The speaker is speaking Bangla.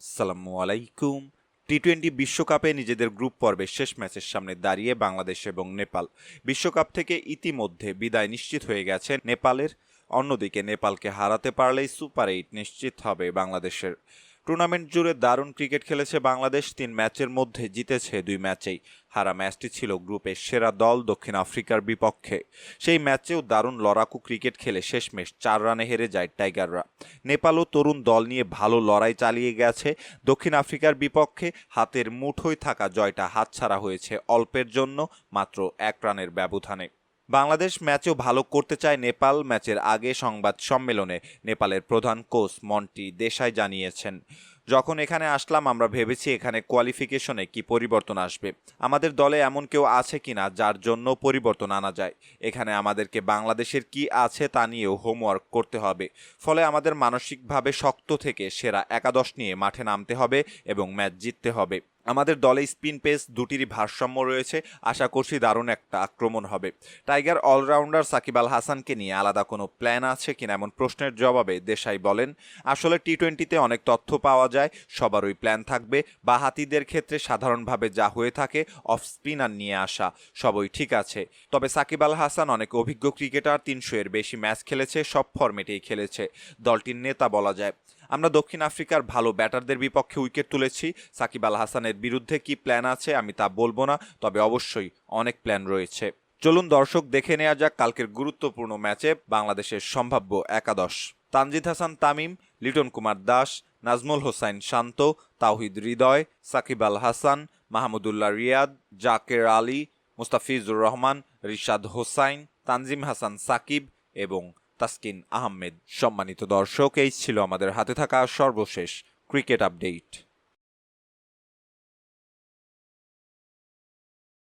আসসালামু আলাইকুম। টি টোয়েন্টি বিশ্বকাপে নিজেদের গ্রুপ পর্বে শেষ ম্যাচের সামনে দাঁড়িয়ে বাংলাদেশ এবং নেপাল। বিশ্বকাপ থেকে ইতিমধ্যে বিদায় নিশ্চিত হয়ে গেছে নেপালের। অন্যদিকে নেপালকে হারাতে পারলেই সুপার এইট নিশ্চিত হবে বাংলাদেশের। টুর্নামেন্ট জুড়ে দারুণ ক্রিকেট খেলেছে বাংলাদেশ। তিন ম্যাচের মধ্যে জিতেছে দুই ম্যাচেই। হারা ম্যাচটি ছিল গ্রুপের সেরা দল দক্ষিণ আফ্রিকার বিপক্ষে। সেই ম্যাচেও দারুণ লড়াকু ক্রিকেট খেলে শেষমেশ চার রানে হেরে যায় টাইগাররা। নেপালও তরুণ দল নিয়ে ভালো লড়াই চালিয়ে গেছে দক্ষিণ আফ্রিকার বিপক্ষে। হাতের মুঠোয় থাকা জয়টা হাতছাড়া হয়েছে অল্পের জন্য, মাত্র এক রানের ব্যবধানে। বাংলাদেশ ম্যাচেও ভালো করতে চায় নেপাল। ম্যাচের আগে সংবাদ সম্মেলনে নেপালের প্রধান কোচ মন্টি দেশাই জানিয়েছেন, যখন এখানে আসলাম, আমরা ভেবেছি এখানে কোয়ালিফিকেশনে কি পরিবর্তন আসবে। আমাদের দলে এমন কেউ আছে কি না যার জন্য পরিবর্তন আনা যায়। এখানে আমাদেরকে বাংলাদেশের কি আছে তা নিয়েও হোমওয়ার্ক করতে হবে। ফলে আমাদের মানসিকভাবে শক্ত থেকে সেরা একাদশ নিয়ে মাঠে নামতে হবে এবং ম্যাচ জিততে হবে। আমাদের দলে স্পিন পেস দুটিরই ভারসাম্য রয়েছে। আশা করছি দারুণ একটা আক্রমণ হবে। টাইগার অলরাউন্ডার সাকিব আল হাসানকে নিয়ে আলাদা কোনো প্ল্যান আছে কিনা এমন প্রশ্নের জবাবে দেশাই বলেন, আসলে টি টোয়েন্টিতে অনেক তথ্য পাওয়া যায় সবারই প্ল্যান থাকবে। বা হাতিদের ক্ষেত্রে সাধারণভাবে যা হয়ে থাকে, অফ স্পিনার নিয়ে আসা, সবই ঠিক আছে। তবে সাকিব আল হাসান অনেক অভিজ্ঞ ক্রিকেটার, তিনশো এর বেশি ম্যাচ খেলেছে, সব ফরম্যাটেই খেলেছে। দলটির নেতা বলা যায়। আমরা দক্ষিণ আফ্রিকার ভালো ব্যাটারদের বিপক্ষে উইকেট তুলেছি। সাকিব আল হাসানের বিরুদ্ধে কি প্ল্যান আছে আমি তা বলব না, তবে অবশ্যই অনেক প্ল্যান রয়েছে। চলুন দর্শক দেখে নেওয়া যাক কালকের গুরুত্বপূর্ণ ম্যাচে বাংলাদেশের সম্ভাব্য একাদশ। তানজিদ হাসান তামিম, লিটন কুমার দাস, নাজমুল হোসাইন শান্ত, তাওহিদ হৃদয়, সাকিব আল হাসান, মাহমুদুল্লাহ রিয়াদ, জাকের আলী, মুস্তাফিজুর রহমান, রিশাদ হোসাইন, তানজিম হাসান সাকিব এবং তাসকিন আহমেদ। সম্মানিত দর্শক এই ছিল আমাদের হাতে থাকা সর্বশেষ ক্রিকেট আপডেট।